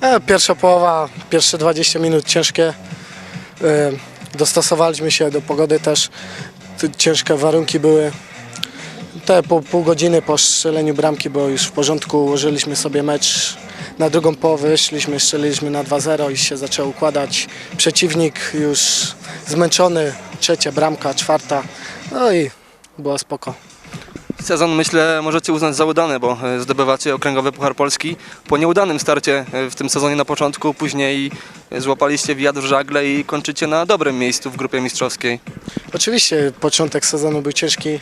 E, Pierwsza połowa, pierwsze 20 minut ciężkie. E, Dostosowaliśmy się do pogody też. Ciężkie warunki były. Te pół, pół godziny po strzeleniu bramki było już w porządku. Ułożyliśmy sobie mecz na drugą połowę, szliśmy, strzeliliśmy na 2-0 i się zaczęło układać. Przeciwnik już zmęczony, trzecia bramka, czwarta. No i było spoko. Sezon myślę możecie uznać za udany, bo e, zdobywacie okręgowy Puchar Polski. Po nieudanym starcie e, w tym sezonie na początku, później e, złapaliście wiatr w żagle i kończycie na dobrym miejscu w grupie mistrzowskiej. Oczywiście początek sezonu był ciężki.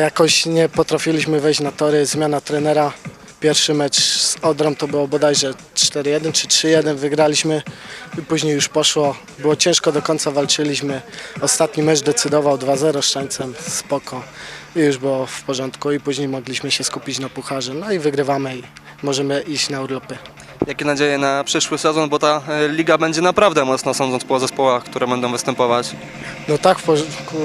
Jakoś nie potrafiliśmy wejść na tory. Zmiana trenera. Pierwszy mecz z Odrą to było bodajże 4-1 czy 3-1. Wygraliśmy i później już poszło. Było ciężko, do końca walczyliśmy. Ostatni mecz decydował 2-0 Szczańcem. Spoko. I już było w porządku i później mogliśmy się skupić na pucharze. No i wygrywamy i możemy iść na urlopy. Jakie nadzieje na przyszły sezon, bo ta e, liga będzie naprawdę mocna, sądząc po zespołach, które będą występować. No tak, w porządku.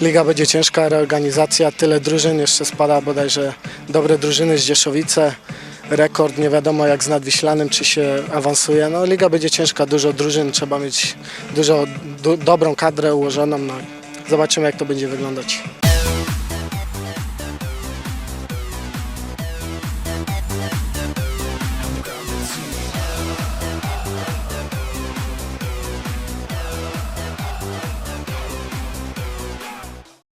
Liga będzie ciężka, reorganizacja, tyle drużyn, jeszcze spada bodajże dobre drużyny z Dzieszowice. Rekord, nie wiadomo jak z Nadwiślanym, czy się awansuje. No liga będzie ciężka, dużo drużyn, trzeba mieć dużo, du, dobrą kadrę ułożoną. No zobaczymy jak to będzie wyglądać.